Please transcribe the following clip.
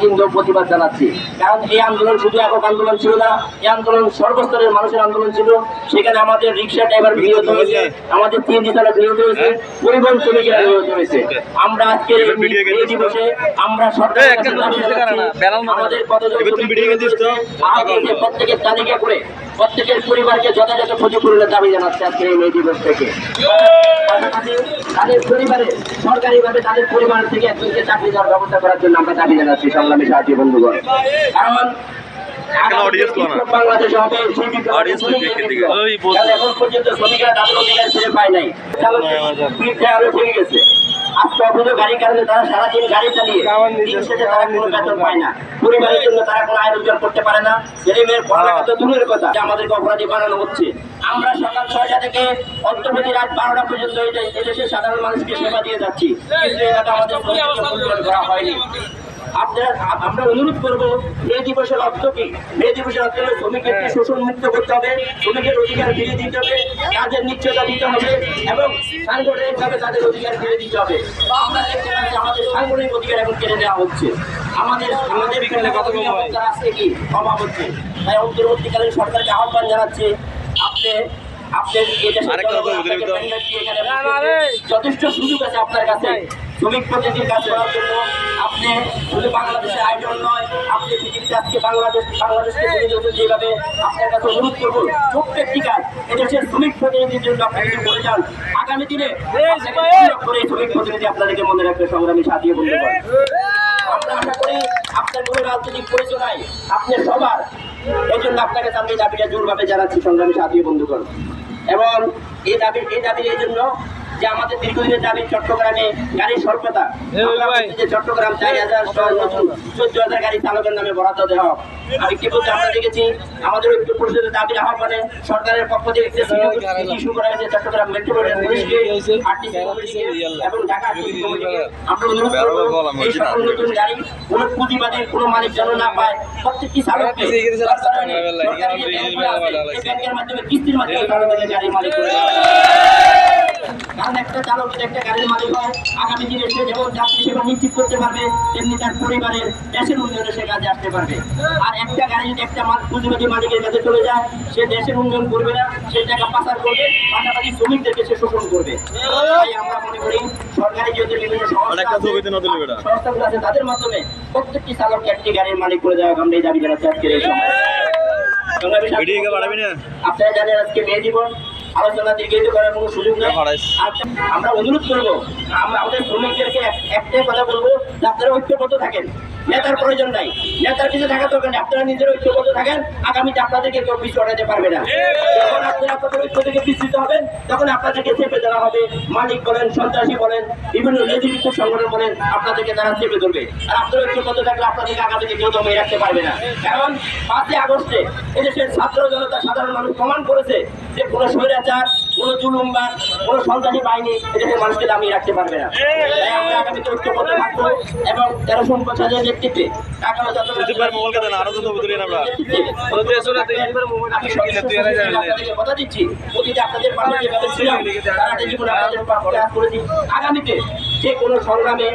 তীব্র ও প্রতিবাদ জানাচ্ছি। কারণ এই আন্দোলন শুধু একক আন্দোলন ছিল না এই আন্দোলন সর্বস্তরের মানুষের আন্দোলন ছিল। সেখানে আমাদের রিক্সা ড্রাইভার বিরত হয়েছে আমাদের তিনজি চালক বিরত হয়েছে পরিবহন শ্রমিকেরা বিরত হয়েছে। আমরা আজকে এই দিবসে আমরা দাবি জানাচ্ছি, আমাদের প্রত্যেকের তালিকা করে প্রত্যেকের পরিবারকে যথাযথ ক্ষতিপূরণের দাবি জানাচ্ছে আজকে এই মে দিবস থেকে। তাদের পরিবারে সরকারিভাবে তাদের পরিবার থেকে একজনকে চাকরি দেওয়ার ব্যবস্থা করার জন্য আমরা দাবি জানাচ্ছি। সংগ্রামী সাহায্য বন্ধুগণ। কারণ আগামী audience করো না। বিপ্লব বাংলাদেশ হবে সেই বিপ্লব Audience শ্রমিকের দেখে দিকে। বিপ্লব। ওই বলছে। কারণ এখন পর্যন্ত শ্রমিকরা তাদের অধিকার ফিরে পায় নাই। আরও থেকে গেছে। আজকে অবৈধ গাড়ির কারণে তারা সারাদিন গাড়ি চালিয়ে দিন শেষে তারা কোনো বেতন পায় না। পরিবারের জন্য তারা কোনো আয় রোজগার করতে পারে না। ছেলে মেয়ের পড়ালেখা তো দূরের কথা যে আমাদেরকে অপরাধী বানানো হচ্ছে। আমরা সকাল ছয়টা থেকে অন্তর্বর্তী রাত বারোটা পর্যন্ত এই দে- এদেশের সাধারণ মানুষকে সেবা দিয়ে যাচ্ছি। কিন্তু এলাকা আমাদের করা হয়নি। আপনারা আমরা অনুরোধ করব মে দিবসের অর্থ কি? মে দিবসের অর্থ হলো শ্রমিককে শোষণ মুক্ত করতে হবে শ্রমিকের অধিকার ফিরিয়ে দিতে হবে কাজের নিশ্চয়তা দিতে হবে এবং সাংগঠনিক ভাবে তাদের অধিকার ফিরে দিতে হবে। বা আমরা দেখতে পাচ্ছি আমাদের সাংগঠনিক অধিকার এখন কেড়ে নেওয়া হচ্ছে। আমাদের আমাদের এখানে কত আছে কি? অভাব হচ্ছে। তাই অন্তর্বর্তীকালীন সরকারকে আহ্বান জানাচ্ছে আপনি। যথেষ্ট সুযোগ আছে আপনার কাছে। শ্রমিক প্রতিনিধির কাজ করার জন্য আপনি শুধু বাংলাদেশের আয়োজন নয় আপনি পৃথিবীতে আজকে বাংলাদেশ বাংলাদেশকে যেভাবে আপনার কাছে অনুরোধ করব প্রত্যেকটি কাজ এদেশের শ্রমিক প্রতিনিধির জন্য আপনি কিছু করে যান। আগামী দিনে করে শ্রমিক প্রতিনিধি আপনাদেরকে মনে রাখবে সংগ্রামী সাথী বলতে আমরা আশা করি আপনার কোনো রাজনৈতিক পরিচয় আপনি সবার। এই জন্য আপনাকে আমি দাবিটা জোরভাবে জানাচ্ছি সংগ্রামী সাথী বন্ধুগণ এবং এই দাবি এই দাবি এই জন্য যে আমাদের দীর্ঘদিনের দাবি চট্টগ্রামে গাড়ির স্বল্পতা। যে চট্টগ্রাম চার হাজার চোদ্দ হাজার গাড়ি চালকের নামে বরাদ্দ দেওয়া হোক। আমি কি বলতে আমরা দেখেছি আমাদের ঐক্য পরিষদের দাবির আহ্বানে সরকারের পক্ষ থেকে একটা ইস্যু করা হয়েছে চট্টগ্রাম মেট্রো রেল পুলিশকে আরটিসি এবং ঢাকা আমরা অনুরোধ করব এই সকল নতুন গাড়ি কোনো পুঁজিবাদীর কোনো মালিক যেন না পায় প্রত্যেকটি চালককে সরকারের মাধ্যমে কিস্তির মাধ্যমে মালিক করে। কারণ একটা চালক যদি একটা গাড়ির মালিক হয় আগামী দিনে সে যেমন যাত্রী সেবা নিশ্চিত করতে পারবে তেমনি তার পরিবারের দেশের উন্নয়নে সে কাজে আসতে পারবে। আর একটা গাড়ি যদি একটা পুঁজিবাদী মালিকের কাছে চলে যায় সে দেশের উন্নয়ন করবে না সে টাকা পাচার করবে পাশাপাশি শ্রমিকদেরকে সে শোষণ করবে। তাই আমরা মনে করি সরকারি যেহেতু বিভিন্ন। সংস্থাগুলো আছে তাদের মাধ্যমে প্রত্যেকটি চালককে একটি গাড়ির মালিক করে দেওয়া আমরা এই দাবি জানাচ্ছি আজকের এই সময়। আপনারা জানেন আজকে মে দিবস আলোচনা দীর্ঘায়িত করার কোনো সুযোগ নেই। আচ্ছা, আমরা অনুরোধ করব আমরা আমাদের শ্রমিকদেরকে এক- একটাই কথা বলব যে আপনারা ঐক্যবদ্ধ থাকেন। নেতার প্রয়োজন নাই। নেতার কিছু থাকা দরকার নেই। আপনারা নিজের ঐক্যবদ্ধ থাকেন। আগামীতে আপনাদেরকে কেউ পিছু হটাতে পারবে না। যখন আপনারা আপনাদের ঐক্য থেকে বিস্তৃত হবেন, তখন আপনাদেরকে চেপে ধরা হবে। মালিক বলেন, সন্ত্রাসী বলেন, বিভিন্ন নেতৃত্ব সংগঠন বলেন, আপনাদেরকে তারা চেপে ধরবে। আর আপনারা ঐক্যবদ্ধ থাকলে আপনাদেরকে আগামীতে কেউ দমে রাখতে পারবে না। কারণ পাঁচই আগস্টে এদেশের ছাত্র জনতা সাধারণ মানুষ প্রমাণ করেছে যে কোনো স্বৈরাচার কোনো জুলুমবান কোনো সন্ত্রাসী বাহিনী এদেশের মানুষকে দামিয়ে রাখতে পারবে না। আমরা আগামীতে ঐক্যবদ্ধ থাকব এবং তেরোশো উনপঞ্চাশ হাজার নেতৃত্বে। কথা দিচ্ছি। আপনাদের পাশে যেভাবে ছিলাম তারা জীবনে আপনাদের পাশে কাজ করেছি। আগামীতে যে কোনো সংগ্রামে